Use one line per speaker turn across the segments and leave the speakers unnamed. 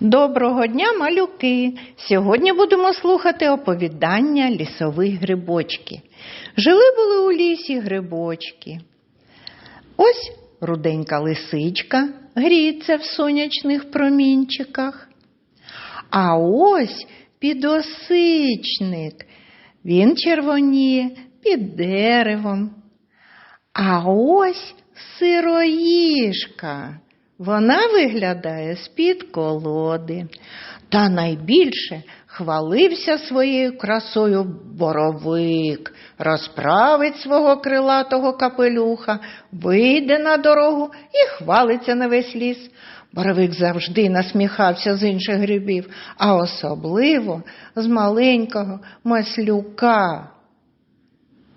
Доброго дня, малюки! Сьогодні будемо слухати оповідання лісових грибочки. Жили були у лісі грибочки. Ось руденька лисичка гріється в сонячних промінчиках. А ось підосичник. Він червоніє під деревом. А ось сироїшка. Вона виглядає з-під колоди. Та найбільше хвалився своєю красою боровик, розправить свого крилатого капелюха, вийде на дорогу і хвалиться на весь ліс. Боровик завжди насміхався з інших грибів, а особливо з маленького маслюка.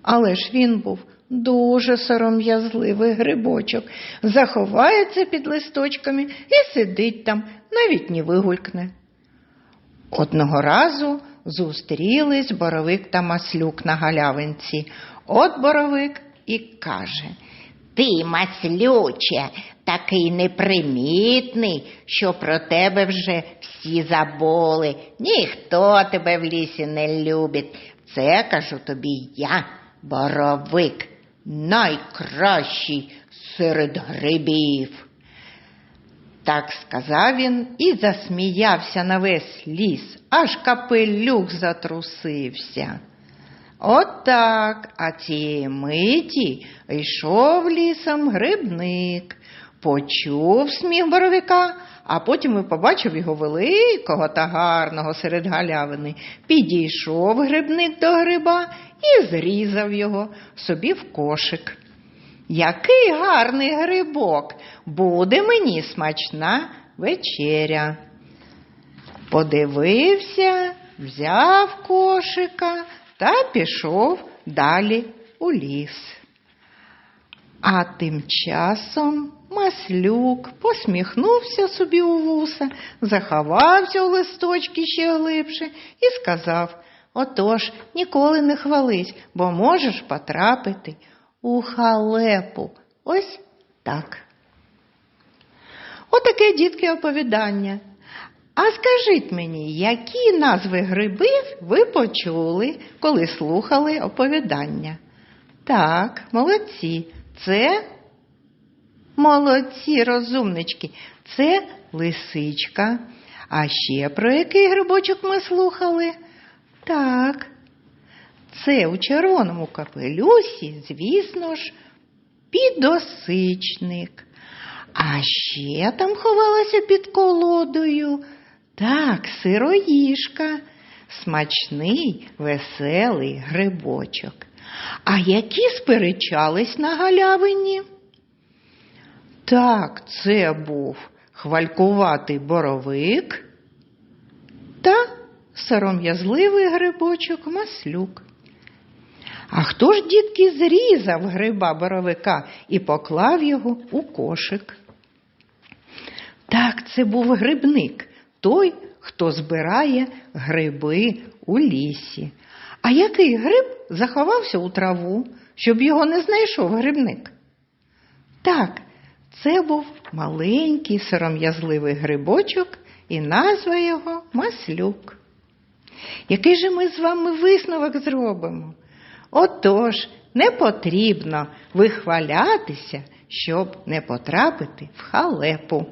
Але ж він був дуже сором'язливий грибочок, заховається під листочками і сидить там, навіть не вигулькне. Одного разу зустрілись боровик та маслюк на галявинці. От боровик і каже.
Ти, маслюче, такий непримітний, що про тебе вже всі забули. Ніхто тебе в лісі не любить. Це кажу тобі я, боровик, найкращий серед грибів. Так сказав він і засміявся на весь ліс, аж капелюх затрусився. От так, а цієї миті йшов лісом грибник, почув сміх боровика, а потім і побачив його великого та гарного серед галявини. Підійшов грибник до гриба і зрізав його собі в кошик. Який гарний грибок, буде мені смачна вечеря. Подивився, взяв кошика та пішов далі у ліс. А тим часом маслюк посміхнувся собі у вуса, заховався у листочки ще глибше і сказав Отож, ніколи не хвались, бо можеш потрапити у халепу. Ось так. Отаке, дітки, оповідання. А скажіть мені, які назви грибів ви почули, коли слухали оповідання? Так, молодці. Це молодці, розумнички. Це лисичка. А ще про який грибочок ми слухали? Так. Це у червоному капелюсі, звісно ж, підосичник. А ще там ховалася під колодою. Так, сироїшка, смачний, веселий грибочок. А які сперечались на галявині? Так, це був хвалькуватий боровик та сором'язливий грибочок маслюк. А хто ж, дітки, зрізав гриба боровика і поклав його у кошик? Так, це був грибник, той, хто збирає гриби у лісі. А який гриб заховався у траву, щоб його не знайшов грибник? Так, це був маленький сором'язливий грибочок, і назва його Маслюк. Який же ми з вами висновок зробимо? Отож, не потрібно вихвалятися, щоб не потрапити в халепу.